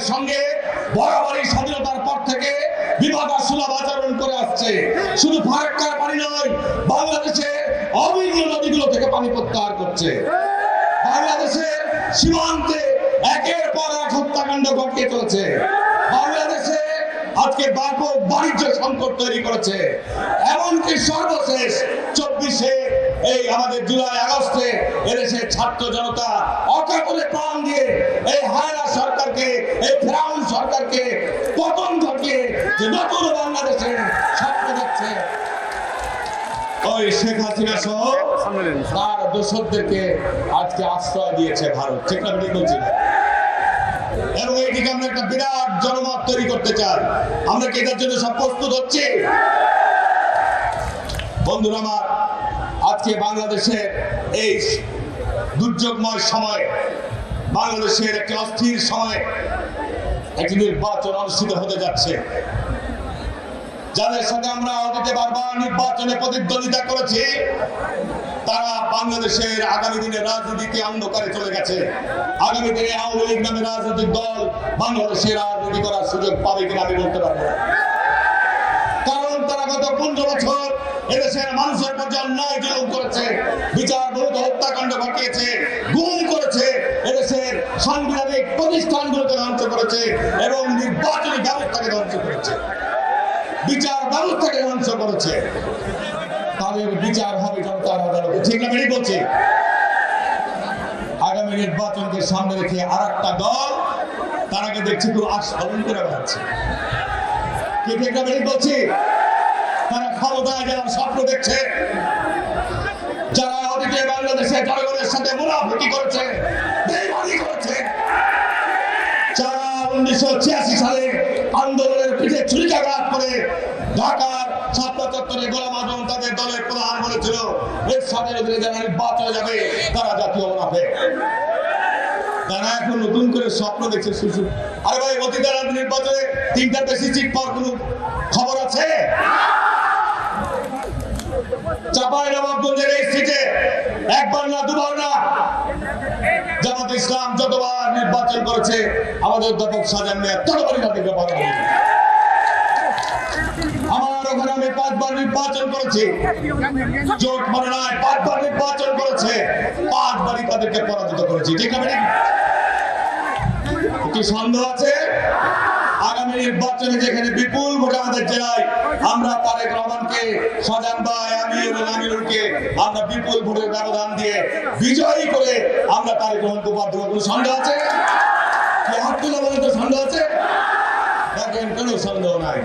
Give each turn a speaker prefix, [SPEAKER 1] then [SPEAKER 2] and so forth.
[SPEAKER 1] আমাদের সঙ্গে বরাবরই স্বাধীনতার পর থেকে বিবাদ সুলভ আচরণ করে আসছে। শুধু ফারাক্কার পানি নয়, বাংলাদেশের অবৈধ নদীগুলো থেকে পানি প্রত্যাহার করছে। বাংলাদেশের সীমান্তে একের পর এক হত্যাকাণ্ড ঘটিয়ে চলেছে। বাংলাদেশে আজকে ব্যাপক বাণিজ্য সংকট তৈরি করেছে। এমনকি সর্বশেষ চব্বিশে এই আমাদের জুলাই আগস্টে এদেশের ছাত্র জনতা অকাতরে প্রাণ দিয়ে এই হায়না সরকারকে এই ফেরাউন সরকারকে, পতন ঘটিয়ে যে নতুন বাংলাদেশে আমরা একটা বিরাট জনমত তৈরি করতে আমরা জন্য সব প্রস্তুত হচ্ছি? বন্ধুরা আমার, আজকে বাংলাদেশের এই দুর্যোগময় সময় বাংলাদেশের একটি অস্থির সময় একটি নির্বাচন অনুষ্ঠিত হতে যাচ্ছে। যাদের সাথে আমরা অতীতে বারবার নির্বাচনে প্রতিদ্বন্দ্বিতা করেছি, তারা বাংলাদেশের আগামী দিনে রাজনীতিকে অন্ধকারে চলে গেছে। আগামী দিনে আওয়ামী লীগ নামে রাজনৈতিক দল বাংলাদেশে রাজনীতি করার সুযোগ পাবে কিনা আমি বলতে পারব কারণ তারা গত পনেরো বছর এদেশের মানুষের প্রতি অন্যায় জুলুম করেছে, বিচার বিরোধ হত্যাকাণ্ড ঘটিয়েছে সাংবিধানিক প্রতিষ্ঠানগুলোকে ধ্বংস করেছে এবং নির্বাচনী ব্যবস্থাকে ধ্বংস করেছে। বিচার ব্যবস্থাকে ধ্বংস করেছে। তাদের বিচার হবে জনতার আদালতে, ঠিক না বেরিয়ে বলছি? আগামী নির্বাচনকে সামনে রেখে আর একটা দল তারাকে দেখছি খুব আস্ফলন করে বেড়াচ্ছে। কি ঠিক না বেরিয়ে বলছি? তারা ক্ষমতায় যারা স্বপ্ন দেখছে। যারা অতীতে বাংলাদেশে জনগণের সাথে মুনাফিকি করেছে উনিশশো ছিয়াশি সালে আন্দোলনের পিঠে ছুরিকাঘাত করে ঢাকার ছাত্র চত্বরে গোলাম আজম তাদের দলের প্রধান বলেছিল সাথে অধীনে যারা নির্বাচনে যাবে, তারা জাতীয় মুনাফে তারা এখন নতুন করে স্বপ্ন দেখছে শিশু। আরে ভাই অতীত নির্বাচনে তিনটার বেশি সিট পাওয়ার কোনো খবর আছে? চাপাই নবাবগঞ্জের এই সিটে একবার না, দুবার না জামাত ইসলাম যতবার নির্বাচন করেছে, আমাদের অধ্যাপক সাজান ততবারই আমার ওখানে পাঁচবার নির্বাচন করেছি। মনে নয় পাঁচবার নির্বাচন করেছে। পাঁচবারই তাদেরকে পরাজিত করেছি। ঠিক আছে সন্দেহ আছে? আগামী বিপুল আমাদের আমরা তারেক রহমানকে সাজান ভাই আমি আমিরুলকে আমরা বিপুল ভোটের ব্যবধান দিয়ে বিজয়ী করে তারেক রহমানকে দেবো কোনো সন্দেহ আছে। কি হাত তুলে সন্দেহ আছে। দেখেন কোনো সন্দেহ নাই।